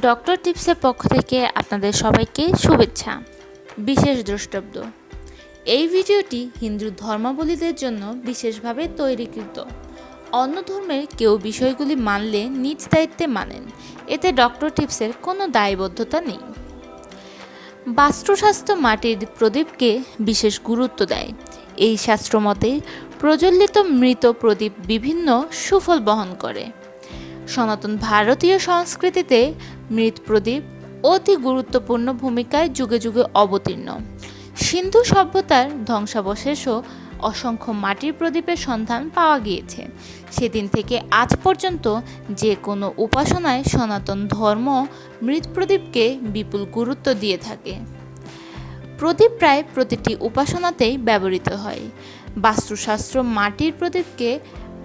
Doctor টিপসের পক্ষ থেকে আপনাদের সবাইকে শুভেচ্ছা। বিশেষ দ্রষ্টব্য। এই ভিডিওটি হিন্দু ধর্মাবলীদের জন্য বিশেষভাবে তৈরিকৃত। অন্য ধর্মের কেউ বিষয়গুলি মানলে নিজ দায়িত্বে মানেন। এতে ডক্টর টিপসের কোনো দায়বদ্ধতা নেই। বাস্তুশাস্ত্র মাটির প্রদীপকে বিশেষ গুরুত্ব দেয়। এই শাস্ত্রমতে প্রজ্বলিত মৃত প্রদীপ বিভিন্ন সুফল বহন করে। সনাতন ভারতীয় সংস্কৃতিতে মৃৎ প্রদীপ অতি গুরুত্বপূর্ণ ভূমিকায় যুগে যুগে অবতীর্ণ। সিন্ধু সভ্যতার ধ্বংসাবশেষও অসংখ্য মাটির প্রদীপের সন্ধান পাওয়া গিয়েছে। সেদিন থেকে আজ পর্যন্ত যে কোনো উপাসনায় সনাতন ধর্ম মৃৎ প্রদীপকে বিপুল গুরুত্ব দিয়ে থাকে। প্রদীপ প্রায় প্রতিটি উপাসনাতেই ব্যবহৃত হয়। বাস্তুশাস্ত্র মাটির প্রদীপকে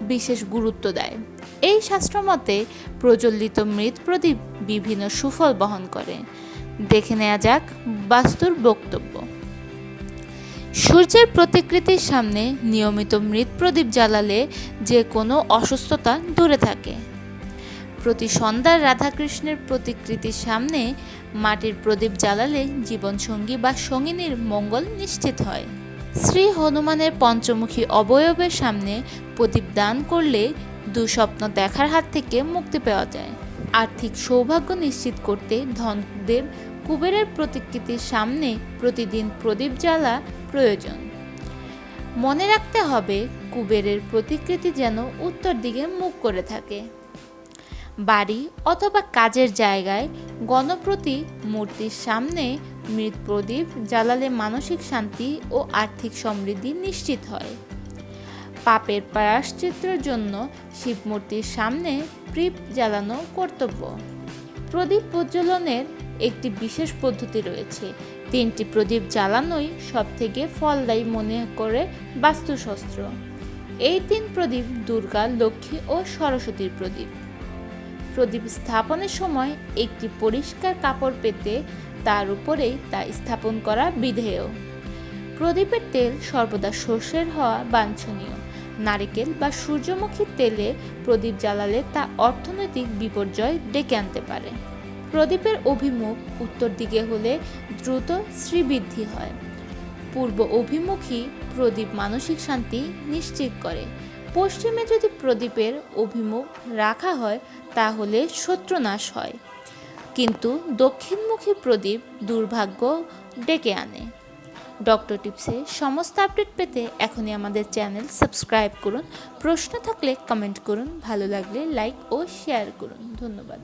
বিশেষ গুরুত্ব দেয়। এই শাস্ত্রমতে প্রজ্বলিত মৃৎ প্রদীপ বিভিন্ন সুফল বহন করে। দেখে নেওয়া যাক বাস্তুর বক্তব্য। সূর্যের প্রতিকৃতির সামনে নিয়মিত মৃৎ প্রদীপ জ্বালালে যে কোনো অসুস্থতা দূরে থাকে। প্রতি সন্ধ্যার রাধাকৃষ্ণের প্রতিকৃতির সামনে মাটির প্রদীপ জ্বালালে জীবনসঙ্গী বা সঙ্গিনীর মঙ্গল নিশ্চিত হয়। শ্রী হনুমানের পঞ্চমুখী অবয়বের সামনে প্রদীপ দান করলে দুঃস্বপ্ন দেখার হাত থেকে মুক্তি পাওয়া যায়। আর্থিক সৌভাগ্য নিশ্চিত করতে ধনদেব কুবেরের প্রতিকৃতির সামনে প্রতিদিন প্রদীপ জ্বালা প্রয়োজন। মনে রাখতে হবে, কুবেরের প্রতিকৃতি যেন উত্তর দিকে মুখ করে থাকে। বাড়ি অথবা কাজের জায়গায় গণপ্রতি মূর্তির সামনে মৃৎ প্রদীপ জ্বালালে মানসিক শান্তি ও আর্থিক সমৃদ্ধি নিশ্চিত হয়। পাপের প্রায়শ্চিত্রের জন্য শিব মূর্তির সামনে প্রীপ জ্বালানো কর্তব্য। প্রদীপ প্রজ্বলনের একটি বিশেষ পদ্ধতি রয়েছে। তিনটি প্রদীপ জ্বালানোই সব থেকে ফলদায়ী মনে করে বাস্তুশস্ত্র। এই তিন প্রদীপ দুর্গা, লক্ষ্মী ও সরস্বতীর প্রদীপ। প্রদীপ স্থাপনের সময় একটি পরিষ্কার কাপড় পেতে তার উপরেই তা স্থাপন করা বিধেয়। প্রদীপের তেল সর্বদা সর্ষের হওয়া বাঞ্ছনীয়। নারিকেল বা সূর্যমুখী তেলে প্রদীপ জ্বালালে তা অর্থনৈতিক বিপর্যয় ডেকে আনতে পারে। প্রদীপের অভিমুখ উত্তর দিকে হলে দ্রুত শ্রীবৃদ্ধি হয়। পূর্ব অভিমুখী প্রদীপ মানসিক শান্তি নিশ্চিত করে। পশ্চিমে যদি প্রদীপের অভিমুখ রাখা হয়, তাহলে শত্রুনাশ হয়। কিন্তু দক্ষিণমুখী প্রদীপ দুর্ভাগ্য ডেকে আনে। ডক্টর টিপসে সমস্ত আপডেট পেতে এখনই আমাদের চ্যানেল সাবস্ক্রাইব করুন। প্রশ্ন থাকলে কমেন্ট করুন। ভালো লাগলে লাইক ও শেয়ার করুন। ধন্যবাদ।